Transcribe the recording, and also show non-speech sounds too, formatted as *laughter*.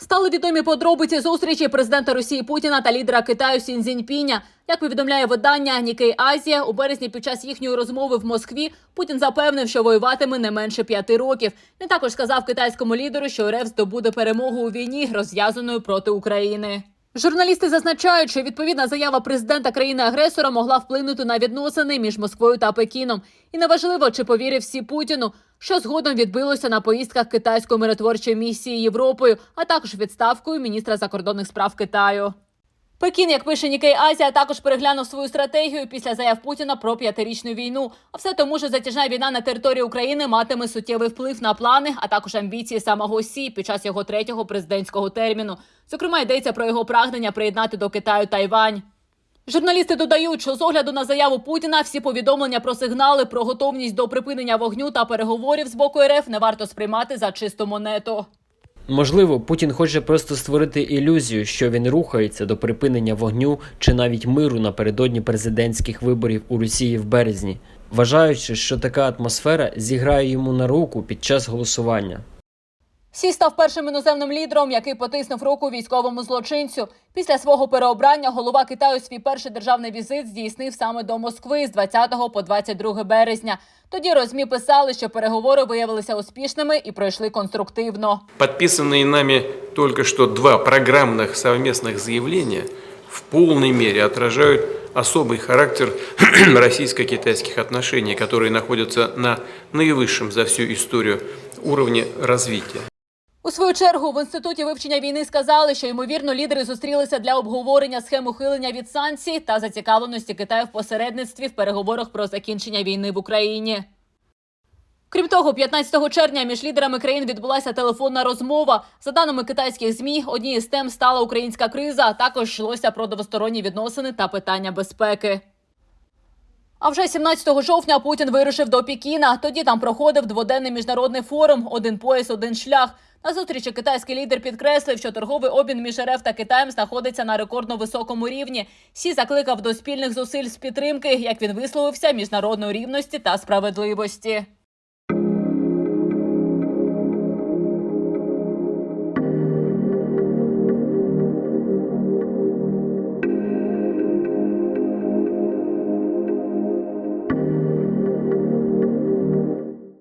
Стали відомі подробиці зустрічі президента Росії Путіна та лідера Китаю Сін Цзіньпіня. Як повідомляє видання Нікей Азія, у березні під час їхньої розмови в Москві Путін запевнив, що воюватиме не менше п'яти років. Він також сказав китайському лідеру, що РФ здобуде перемогу у війні, розв'язаною проти України. Журналісти зазначають, що відповідна заява президента країни-агресора могла вплинути на відносини між Москвою та Пекіном. І неважливо, чи повірив всі Путіну, що згодом відбилося на поїздках китайської миротворчої місії Європою, а також відставкою міністра закордонних справ Китаю. Пекін, як пише Нікей Азія, також переглянув свою стратегію після заяв Путіна про п'ятирічну війну. А все тому, що затяжна війна на території України матиме суттєвий вплив на плани, а також амбіції самого Сі під час його третього президентського терміну. Зокрема, йдеться про його прагнення приєднати до Китаю Тайвань. Журналісти додають, що з огляду на заяву Путіна всі повідомлення про сигнали про готовність до припинення вогню та переговорів з боку РФ не варто сприймати за чисту монету. Можливо, Путін хоче просто створити ілюзію, що він рухається до припинення вогню чи навіть миру напередодні президентських виборів у Росії в березні, вважаючи, що така атмосфера зіграє йому на руку під час голосування. Сі став першим іноземним лідером, який потиснув руку військовому злочинцю. Після свого переобрання голова Китаю свій перший державний візит здійснив саме до Москви з 20 по 22 березня. Тоді розмі писали, що переговори виявилися успішними і пройшли конструктивно. Подписанные нами только что два программных совместных заявления в полной мере отражают особый характер *clears throat* российско-китайских отношений, которые находятся на наивысшем за всю историю уровне развития. У свою чергу в інституті вивчення війни сказали, що ймовірно лідери зустрілися для обговорення схем ухилення від санкцій та зацікавленості Китаю в посередництві в переговорах про закінчення війни в Україні. Крім того, 15 червня між лідерами країн відбулася телефонна розмова. За даними китайських змі, однією з тем стала українська криза. Також йшлося про двосторонні відносини та питання безпеки. А вже 17 жовтня Путін вирушив до Пекіна. Тоді там проходив дводенний міжнародний форум Один пояс, один шлях. На зустрічі китайський лідер підкреслив, що торговий обмін між РФ та Китаєм знаходиться на рекордно високому рівні. Сі закликав до спільних зусиль з підтримки, як він висловився, міжнародної рівності та справедливості.